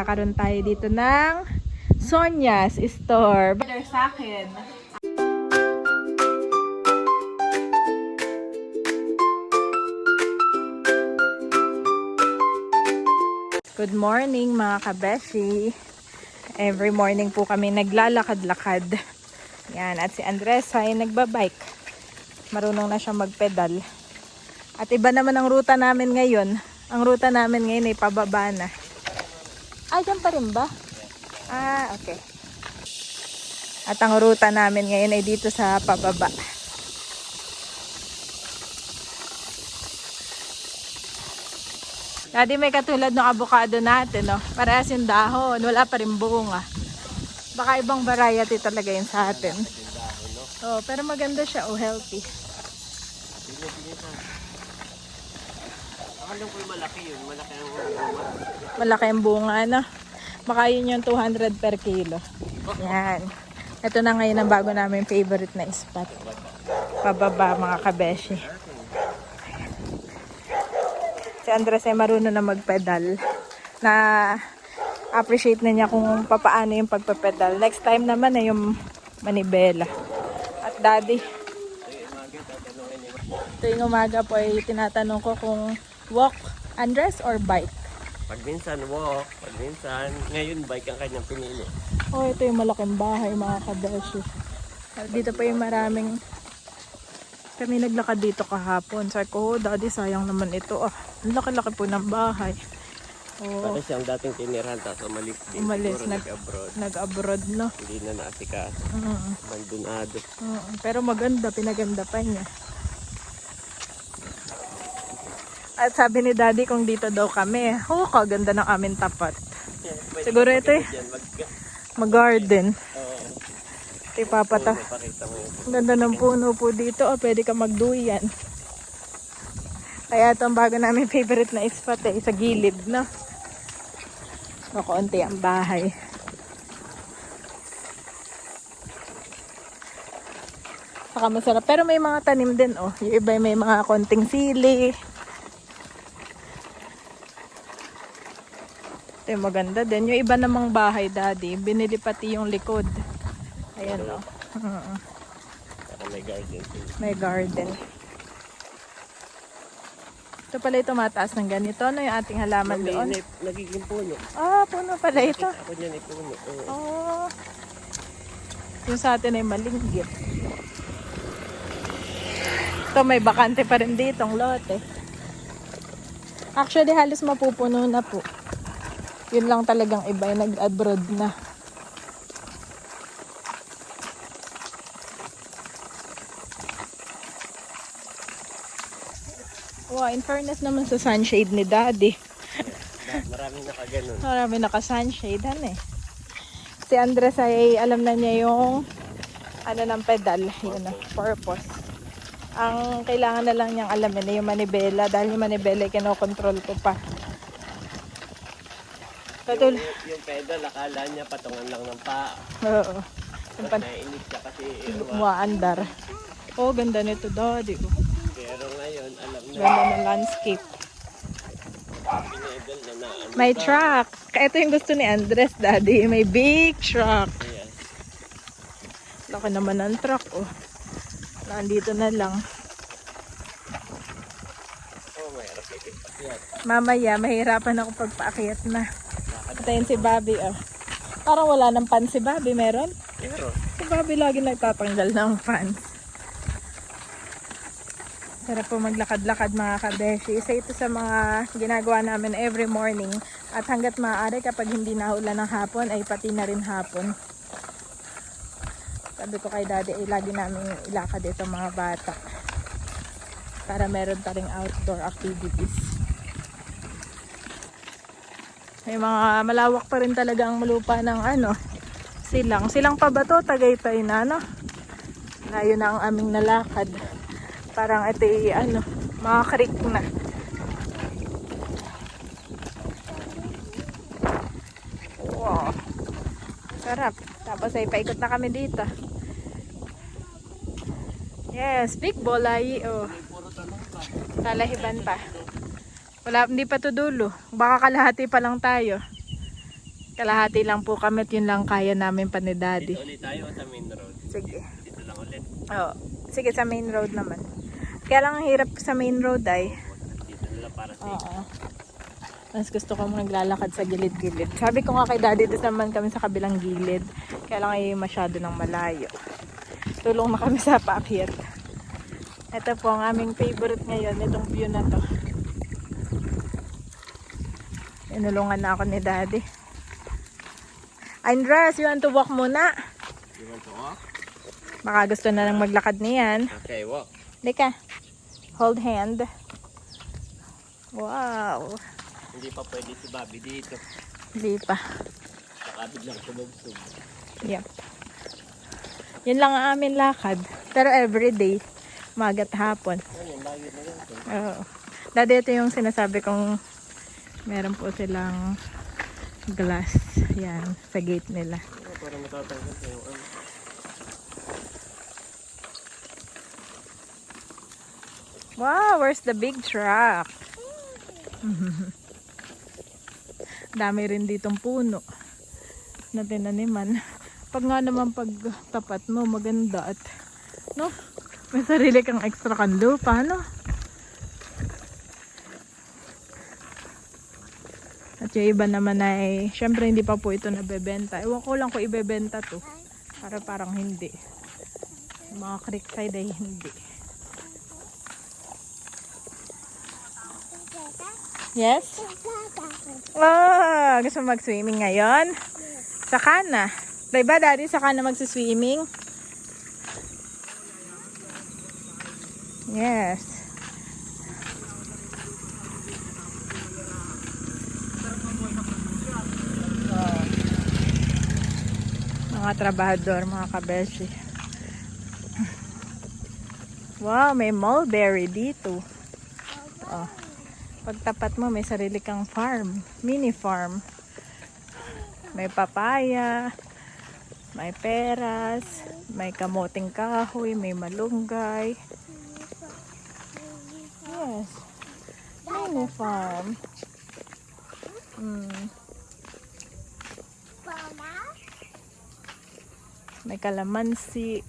Kakaroon tayo dito ng Sonia's Store. Better sa akin. Good morning mga kabeshi. Every morning po kami naglalakad-lakad. Yan. At si Andres ay nagbabike. Marunong na siya magpedal. At iba naman ang ruta namin ngayon. Ang ruta namin ngayon ay pababa na. Ay, dyan pa rin ba? Ah, okay. At ang ruta namin ngayon ay dito sa pababa. Daddy, may katulad ng avocado natin, no? Parehas yung dahon, wala pa rin bunga. Baka ibang variety talaga yun sa atin. Oh, pero maganda siya, oh, healthy. Alam ko malaki yun. Malaki ang bunga. Malaki ang bunga, ano? Baka yun yung 200 per kilo. Yan. Ito na ngayon ang bago namin favorite na spot. Pababa, mga kabeshi. Si Andres ay marunong na magpedal. Na appreciate na niya kung papaano yung pagpapedal. Next time naman ay yung manibela. At daddy, tuwing umaga po ay tinatanong ko kung walk, Andres, or bike. Pag minsan walk, pag minsan, ngayon bike ang kanyang pinili. Oh, ito yung malaking bahay mga kabeshi. Dito pa yung maraming kami naglakad dito kahapon. Sabi ko, oh, daddy, sayang naman ito. Ah, ang laki-laki po ng bahay. Oh, Pati siyang dating tinirahan tapos umalis din. Umalis, nag- nag-abroad. nag-abroad, no? Hindi na naasikas. Mm, Abandonado. mm, pero maganda, pinaganda pa niya. At sabi ni daddy kung dito daw kami, oh, kaganda ng aming tapat. Siguro ito eh. Mag... Mag-garden. Oo. Ito yun. Ang ganda ng puno po dito. Oh, pwede ka magduyan. Kaya ito bago namin favorite na spot eh. Sa gilid, no? Makaunti ang bahay. Saka masarap. Pero may mga tanim din, oh. Yung iba may mga konting sili. Ito yung maganda din. Yung iba namang bahay, daddy, binili pati yung likod. Ayan, oh. Mm. Para may garden. May garden. Ito pala yung tumataas ng ganito. Ano yung ating halaman May- doon? Nagiging puno. Ah, puno pala ito. Ako niyan ay puno. Oo. Oh. Yung sa atin ay malinggit. Ito may bakante pa rin dito ang lote. Actually, halos mapupuno na po. Yun lang talagang iba yung nag-abroad na. Wow, in fairness naman sa sunshade ni Daddy. Ma- Maraming nakaganon. Marami naka-sunshade, han eh. Si Andres ay alam na niya yung ano ng pedal, yun na, purpose. Ang kailangan na lang niyang alamin na yung manibela dahil yung manibela ay kinokontrol ko pa. Katul Yung, yung pedal, akala niya patungan lang ng paa. Oo. Tapos pan naiinip siya kasi ewan. umaandar. Oh, ganda nito daddy. Oh. Pero ngayon, alam na, Ganda ng landscape. pinedal na na. Ano May ba? truck. Ito yung gusto ni Andres, daddy. May big truck. Ayan. Laki naman ng truck, oh. Nandito na lang. Oh, mayroon kayo. Ayan. Mamaya, mahirapan ako pagpaakyat na. Patayin si Bobby, oh. Parang wala ng pan si Bobby, meron? Pero, Si Bobby lagi nagtatanggal ng fans. Sarap po maglakad-lakad mga kabeshi. Isa ito sa mga ginagawa namin every morning. At hanggat maaari kapag hindi nahulan ng hapon, ay pati na rin hapon. Sabi ko kay daddy, ay lagi namin ilakad ito mga bata. Para meron pa rin outdoor activities. May mga malawak pa rin talaga ang lupa ng ano, silang. Silang pa ba to? Tagaytay na, no? Layo na ang aming nalakad. Parang ito ay, ano, mga creek na. Wow. Sarap. Tapos ay paikot na kami dito. Yes, big bolay. Oh. Talahiban pa. Wala, hindi pa to dulo. Baka kalahati pa lang tayo. Kalahati lang po kami at yun lang kaya namin pa ni daddy. Dito ulit tayo sa main road. Sige. Dito lang ulit. Oo. Sige, sa main road naman. Kaya lang ang hirap sa main road ay. Dito nila para sa Oo. Mas gusto ko naglalakad sa gilid-gilid. Sabi ko nga kay daddy, doon naman kami sa kabilang gilid. Kaya lang ay masyado ng malayo. Tulong na kami sa paakyat. Ito po ang aming favorite ngayon, itong view na to. Inulungan na ako ni daddy. Andres, you want to walk muna? You want to walk? Baka gusto na lang maglakad niyan. Okay, walk. Dika. Hold hand. Wow. Hindi pa pwede si Bobby dito. Hindi pa. Baka biglang sumubsub. Yep. Yun lang ang amin lakad. Pero everyday, magat hapon. Ano yun, layo na yun. Oo. Dati ito yung sinasabi kong meron po silang glass. Yan, sa gate nila. Wow, where's the big truck? Dami rin ditong puno na tinaniman. Pag nga naman pag tapat mo, maganda at no, may sarili kang extra kang lupa, no? At yung iba naman ay, syempre hindi pa po ito nabebenta. Ewan ko lang kung ibebenta to. Para parang hindi. Mga creek side ay hindi. Yes? Ah, gusto mo mag-swimming ngayon? Saka na. Diba, daddy, saka na mag-swimming? Yes. Oh. Mga trabahador, mga kabeshi. Wow, may mulberry dito. Oh. Pagtapat mo, may sarili kang farm. Mini farm. May papaya. May peras. May kamoting kahoy. May malunggay. Yes. Mini farm. Mm. May kalamansi.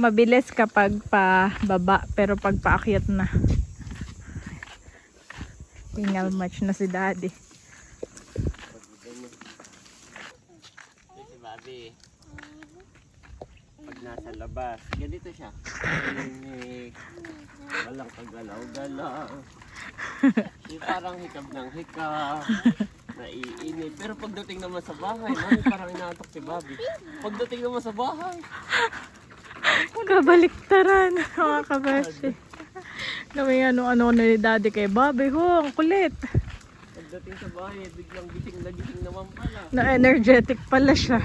Mabilis kapag pa baba pero pag paakyat na. Tingal match na si daddy. Ito si Bobby. Pag nasa labas, ganito siya. Tahimik. Walang kagalaw-galaw. Yung parang hikab ng hikab. Naiinit. Pero pagdating naman sa bahay, mami parang inaantok si Bobby. Pagdating naman sa bahay, Kabaliktaran mga kabashi. Gawin ano-ano na ni daddy kay Bobby. Ho, ang kulit. pagdating sa bahay, biglang gising na gising naman pala. Na energetic pala siya.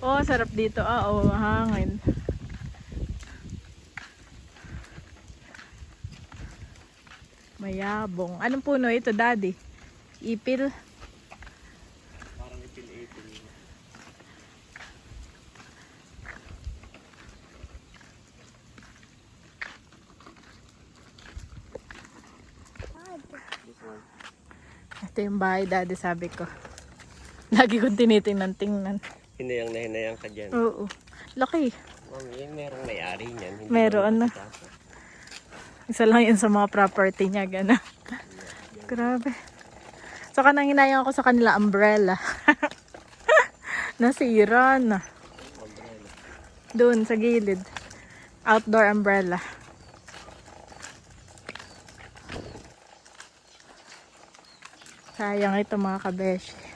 Oh, sarap dito. Ah, oh, hangin. Mayabong. Anong puno ito, daddy? Ipil? Parang ipil-ipil. Ito yung bahay, daddy, sabi ko. Lagi kong tinitingnan-tingnan. Hinayang na hinayang ka dyan. Oo. Laki. Mami, merong may-ari niyan. Hindi Meron na. nakasasa. Isa lang yun sa mga property niya, gano'n. Grabe. So, kanang hinayang ako sa kanila umbrella. Nasira na. Doon, sa gilid. Outdoor umbrella. Sayang ito mga kabeshi.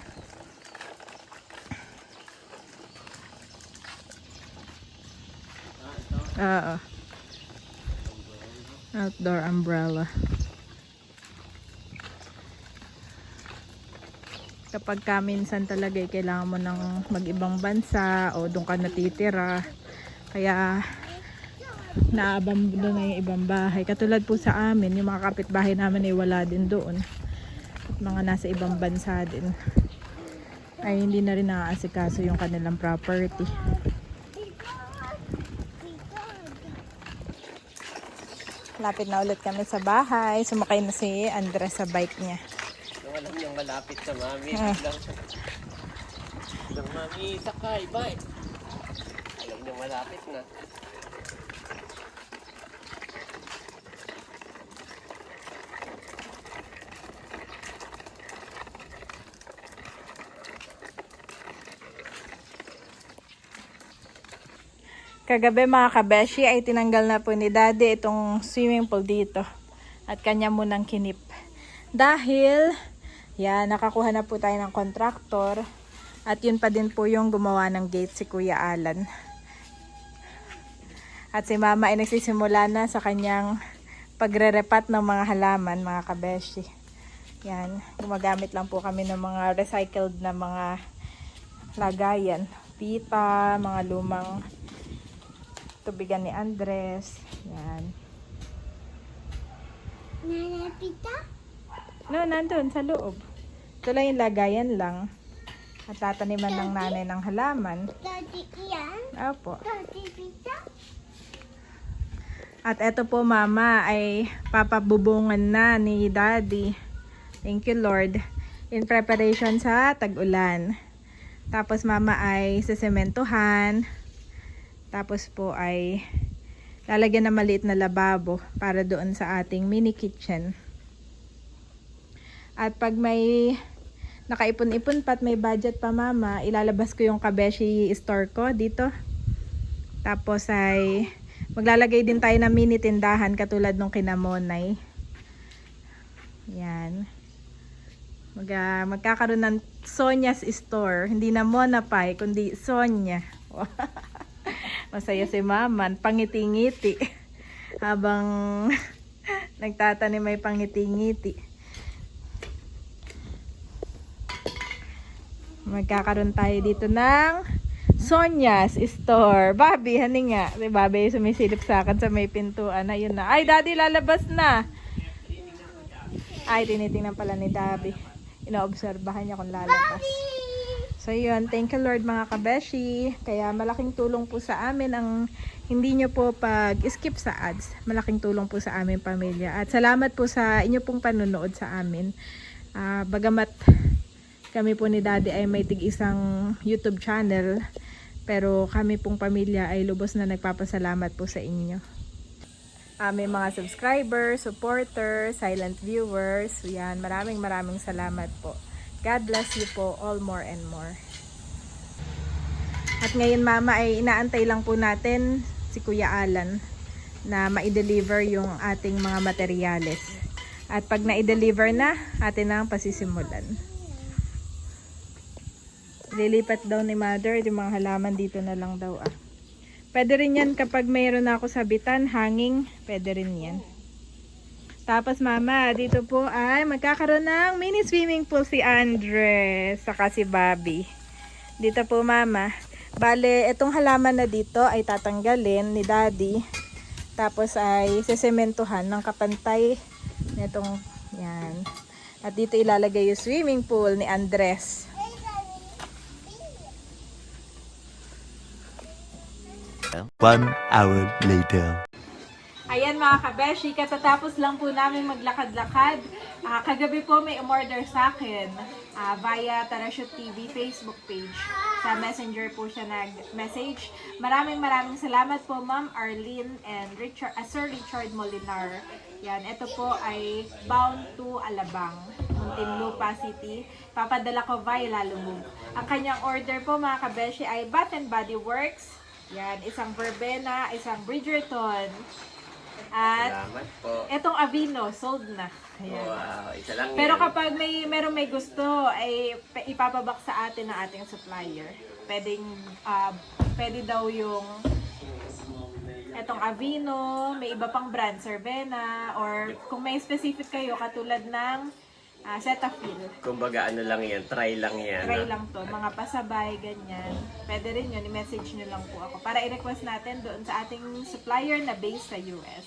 Oo. Outdoor umbrella. Kapag ka minsan talaga eh, kailangan mo ng mag-ibang bansa o doon ka natitira. Kaya naabandon na yung ibang bahay. Katulad po sa amin, yung mga kapitbahay namin ay wala din doon. At mga nasa ibang bansa din. ay hindi na rin naaasikaso yung kanilang property. Lapit na ulit kami sa bahay. Sumakay na si Andres sa bike niya. Nung alam niyang malapit sa mami, Ah. biglang biglang mami, sakay, bye. Alam niyang malapit na. Kagabi mga kabeshi ay tinanggal na po ni daddy itong swimming pool dito. At kanya munang kinip. Dahil, yan, nakakuha na po tayo ng kontraktor. At yun pa din po yung gumawa ng gate si Kuya Alan. At si mama ay nagsisimula na sa kanyang pagre-repat ng mga halaman mga kabeshi. Yan, gumagamit lang po kami ng mga recycled na mga lagayan. Pita, mga lumang tubigan ni Andres. Yan. Nanapita? No, nandun sa loob. Ito lang yung lagayan lang. At tataniman ng nanay ng halaman. Tati iyan? Opo. Pita? At eto po mama ay papabubungan na ni daddy. Thank you Lord. In preparation sa tag-ulan. Tapos mama ay sesementohan. Tapos po ay lalagyan ng maliit na lababo para doon sa ating mini kitchen. At pag may nakaipon-ipon pa at may budget pa mama, ilalabas ko yung kabeshi store ko dito. Tapos ay maglalagay din tayo ng mini tindahan katulad nung kinamonay. Yan. Mag, ah, magkakaroon ng Sonia's store. Hindi na Monapay, kundi Sonia. Masaya si Maman. Pangiti-ngiti. Habang nagtatanim may pangiti-ngiti. Magkakaroon tayo dito ng Sonia's store. Bobby, hani nga. Si Bobby sumisilip sa akin sa may pintuan. Ayun na. Ay, daddy, lalabas na. Ay, tinitingnan pala ni Dabi. Inoobserbahan niya kung lalabas. So yun, thank you Lord mga kabeshi. Kaya malaking tulong po sa amin ang hindi nyo po pag-skip sa ads. Malaking tulong po sa aming pamilya. At salamat po sa inyo pong panunood sa amin. Ah, bagamat kami po ni Daddy ay may tig isang YouTube channel. Pero kami pong pamilya ay lubos na nagpapasalamat po sa inyo. Aming mga subscribers, supporters, silent viewers. Yan, maraming maraming salamat po. God bless you po all more and more. At ngayon mama ay inaantay lang po natin si Kuya Alan na ma-deliver yung ating mga materyales. At pag na-deliver na, atin na ang pasisimulan. Lilipat daw ni mother, yung mga halaman dito na lang daw ah. Pwede rin yan kapag mayroon ako sabitan, hanging, pwede rin yan. Tapos mama, dito po ay magkakaroon ng mini swimming pool si Andres, saka si Bobby. Dito po mama. Bale, itong halaman na dito ay tatanggalin ni daddy. Tapos ay sesementuhan ng kapantay nitong yan. At dito ilalagay yung swimming pool ni Andres. One hour later. Mga kabeshi, katatapos lang po namin maglakad-lakad. Ah, kagabi po may umorder sa akin ah, via Tarashoot TV Facebook page. Sa messenger po siya nag-message. Maraming maraming salamat po Ma'am Arlene and Richard, ah, Sir Richard Molinar. Yan, ito po ay bound to Alabang, Muntinlupa City. Papadala ko via Lalumog. Ang kanyang order po mga kabeshi ay Bath and Body Works. Yan, isang verbena, isang Bridgerton, at Salamat po. etong Avino, sold na. Ayan. Wow, isa lang Pero yan. kapag may meron may gusto, ay pa- ipapabak sa atin ng ating supplier. Pwedeng, ah, pwede daw yung etong Avino, may iba pang brand, Cervena, or kung may specific kayo, katulad ng uh, Cetaphil. Kumbaga ano lang yan, try lang yan. Try lang to, mga pasabay, ganyan. Pwede rin yun, i-message nyo lang po ako para i-request natin doon sa ating supplier na based sa US.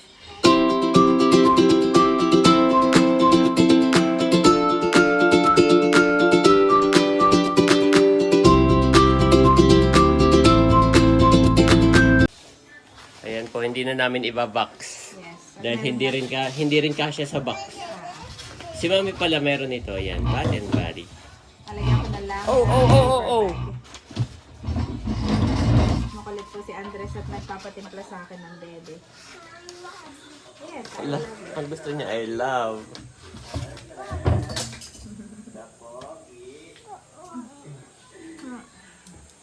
Ayan po, hindi na namin iba-box. Yes. Dahil hindi rin ka hindi rin kasya sa box. Si Mami pala meron ito. Yan, Bat and Body. Alagyan ko na lang. Oh, oh, oh, oh, oh. Makulit po si Andres at nagpapatimpla sa akin ng dede. Yes, I love you. ang gusto niya, I love.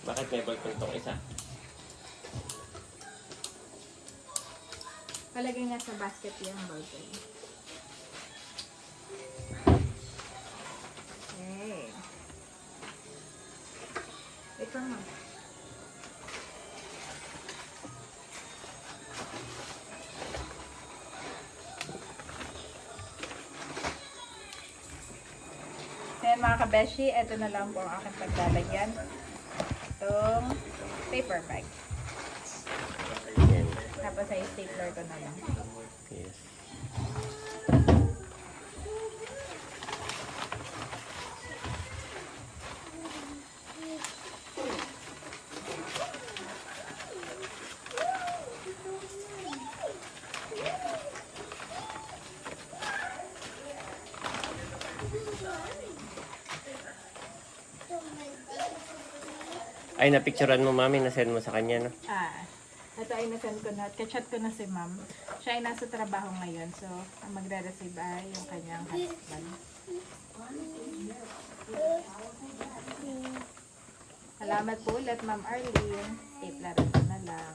Bakit may ballpen tong isa? Palagay nga sa basket yung ballpen. Okay. Ito mo. Ayan mga kabeshi, ito na lang po ang aking paglalagyan. Itong paper bag. Tapos ay stapler ko na lang. Yes. Ay, napicturean mo, mami. Na-send mo sa kanya, no? Ah, ito ay nasend ko na. Kachat ko na si ma'am. Siya ay nasa trabaho ngayon. So, ang magre-receive ay yung kanyang husband. Salamat po ulit, Ma'am Arlene. Stapler ko na lang.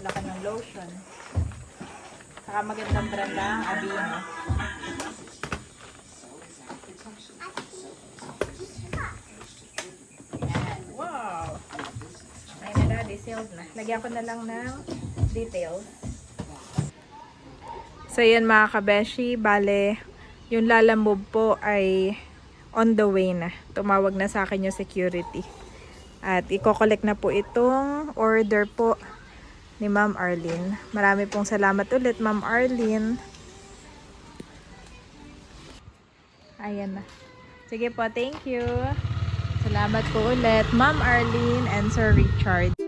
Laki ng lotion. Saka magandang brand ang Aveeno. Yan. Wow! Ay na daddy, sealed na. Lagyan ko na lang ng details. So yan mga kabeshi, bale, yung lalamove po ay on the way na. Tumawag na sa akin yung security. At i-collect na po itong order po ni Ma'am Arlene. Marami pong salamat ulit, Ma'am Arlene. Ayan na. Sige po, thank you. Salamat po ulit, Ma'am Arlene and Sir Richard.